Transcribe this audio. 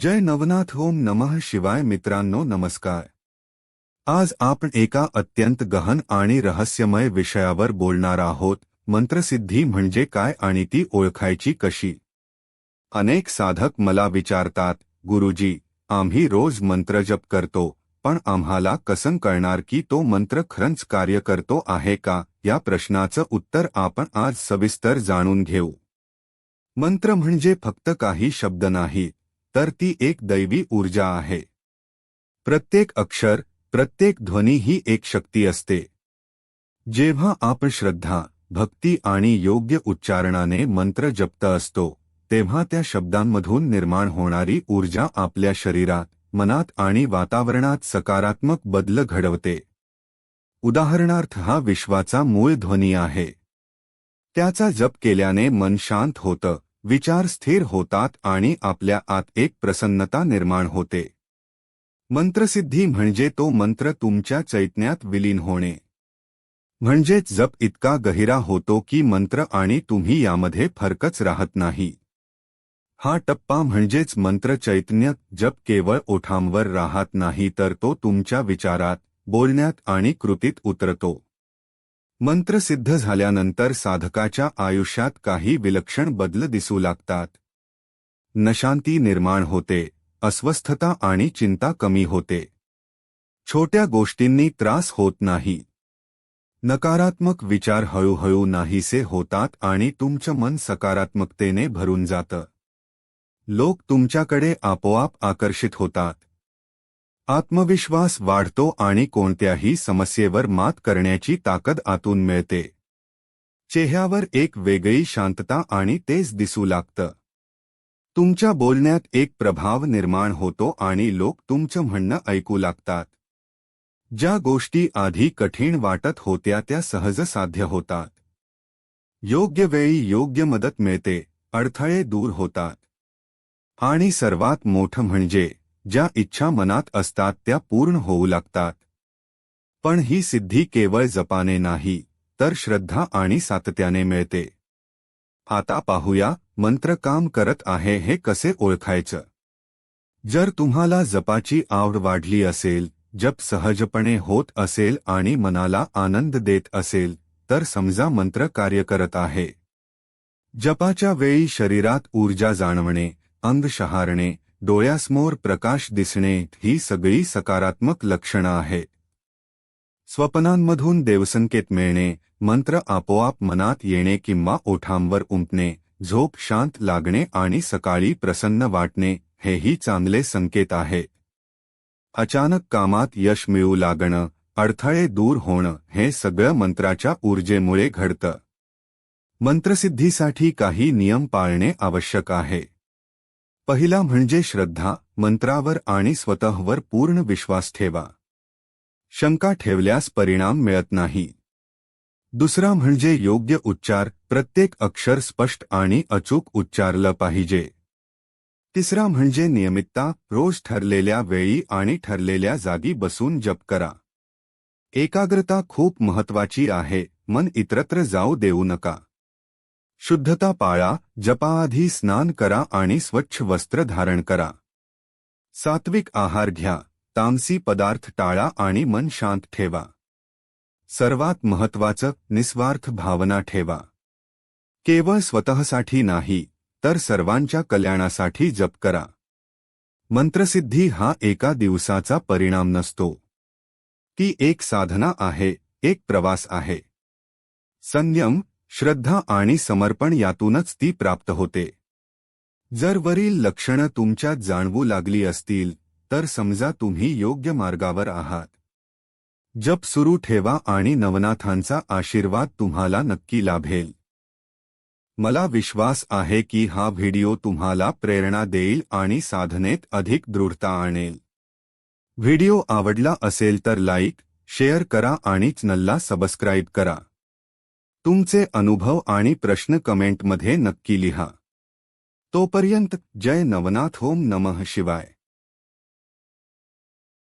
जय Navnath home नमः शिवाय मित्रांनो नमस्कार. आज आपण एका अत्यंत गहन आणि रहस्यमय विषयावर बोलणार आहोत. मंत्रसिद्धी म्हणजे काय आणि ती ओळखायची कशी? अनेक साधक मला विचारतात गुरुजी आम्ही रोज मंत्र जप करतो पण आम्हाला कसं कळणार की तो मंत्र खरंच कार्य करतो आहे का? या प्रश्नाचं उत्तर आपण आज सविस्तर जाणून घेऊ. मंत्र म्हणजे फक्त काही शब्द नाही तर ती एक दैवी ऊर्जा आहे. प्रत्येक अक्षर प्रत्येक ध्वनी ही एक शक्ती असते. जेव्हा आपण श्रद्धा भक्ती आणि योग्य उच्चारणाने मंत्र जप्त असतो तेव्हा त्या शब्दांमधून निर्माण होणारी ऊर्जा आपल्या शरीरात मनात आणि वातावरणात सकारात्मक बदल घडवते. उदाहरणार्थ हा विश्वाचा मूळ ध्वनी आहे. त्याचा जप केल्याने मन शांत होतं विचार स्थिर होतात आणि आपल्या आत एक प्रसन्नता निर्माण होते. मंत्रसिद्धी म्हणजे तो मंत्र तुमच्या चैतन्यात विलीन होणे. म्हणजेच जप इतका गहिरा होतो की मंत्र आणि तुम्ही यामध्ये फरकच राहत नाही. हा टप्पा म्हणजेच मंत्र चैतन्य जप केवळ ओठांवर राहत नाही तर तो तुमच्या विचारात बोलण्यात आणि कृतीत उतरतो. मंत्र सिद्ध झाल्यानंतर साधकाच्या आयुष्यात काही विलक्षण बदल दिसू लागतात. नशांती निर्माण होते अस्वस्थता आणि चिंता कमी होते. छोट्या गोष्टींनी त्रास होत नाही. नकारात्मक विचार हळूहळू नाहीसे होतात आणि तुमचं मन सकारात्मकतेने भरून जातं. लोक तुमच्याकडे आपोआप आकर्षित होतात. आत्मविश्वास वाढतो आणि कोणत्याही समस्येवर मात करण्याची ताकद आतून मिळते. चेहऱ्यावर एक वेगळी शांतता आणि तेज दिसू लागतं. तुमच्या बोलण्यात एक प्रभाव निर्माण होतो आणि लोक तुमचं म्हणणं ऐकू लागतात. ज्या गोष्टी आधी कठीण वाटत होत्या त्या सहज साध्य होतात. योग्य वेळी योग्य मदत मिळते अडथळे दूर होतात. आणि सर्वात मोठं म्हणजे ज्या इच्छा मनात असतात त्या पूर्ण होऊ लागतात. पण ही सिद्धी केवळ जपाने नाही तर श्रद्धा आणि सातत्याने मिळते. आता पाहूया मंत्र काम करत आहे हे कसे ओळखायचं? जर तुम्हाला जपाची आवड वाढली असेल जप सहजपणे होत असेल आणि मनाला आनंद देत असेल तर समजा मंत्र कार्य करत आहे. जपाच्या वेळी शरीरात ऊर्जा जाणवणे अंग शहारणे डोळ्यासमोर प्रकाश दिसणे ही सगळी सकारात्मक लक्षणं आहेत. स्वप्नांमधून देवसंकेत मिळणे, मंत्र आपोआप मनात येणे किंवा ओठांवर उमटणे, झोप शांत लागणे आणि सकाळी प्रसन्न वाटणे, हेही चांगले संकेत आहेत. अचानक कामात यश मिळू लागणं, अडथळे दूर होणं, हे सगळं मंत्राच्या ऊर्जेमुळे घडतं. मंत्रसिद्धीसाठी काही नियम पाळणे आवश्यक आहे. पहिला म्हणजे श्रद्धा मंत्रावर आणि स्वतःवर पूर्ण विश्वास ठेवा. शंका ठेवल्यास परिणाम मिळत नाही. दुसरा म्हणजे योग्य उच्चार प्रत्येक अक्षर स्पष्ट आणि अचूक उच्चारलं पाहिजे. तिसरा म्हणजे नियमितता रोज ठरलेल्या वेळी आणि ठरलेल्या जागी बसून जप करा. एकाग्रता खूप महत्वाची आहे मन इतरत्र जाऊ देऊ नका. शुद्धता पाळा जपाआधी स्नान करा आणि स्वच्छ वस्त्र धारण करा. सात्विक आहार घ्या, तामसी पदार्थ टाळा आणि मन शांत ठेवा. सर्वात महत्वाचं निस्वार्थ भावना ठेवा. केवळ स्वतःसाठी नाही, तर सर्वांच्या कल्याणासाठी जप करा. मंत्रसिद्धी हा एका दिवसाचा परिणाम नसतो. ती एक साधना आहे, एक प्रवास आहे. संयम श्रद्धा आणि समर्पण यातूनच ती प्राप्त होते. जर वरील लक्षणं तुमच्यात जाणवू लागली असतील तर समजा तुम्ही योग्य मार्गावर आहात. जप सुरू ठेवा आणि नवनाथांचा आशीर्वाद तुम्हाला नक्की लाभेल. मला विश्वास आहे की हा व्हिडिओ तुम्हाला प्रेरणा देईल आणि साधनेत अधिक दृढता आणेल. व्हिडिओ आवडला असेल तर लाईक शेअर करा आणि चॅनलला सबस्क्राईब करा. तुमचे अनुभव आणि प्रश्न कमेंटमध्ये नक्की लिहा. तोपर्यंत जय नवनाथ ओम नमः शिवाय.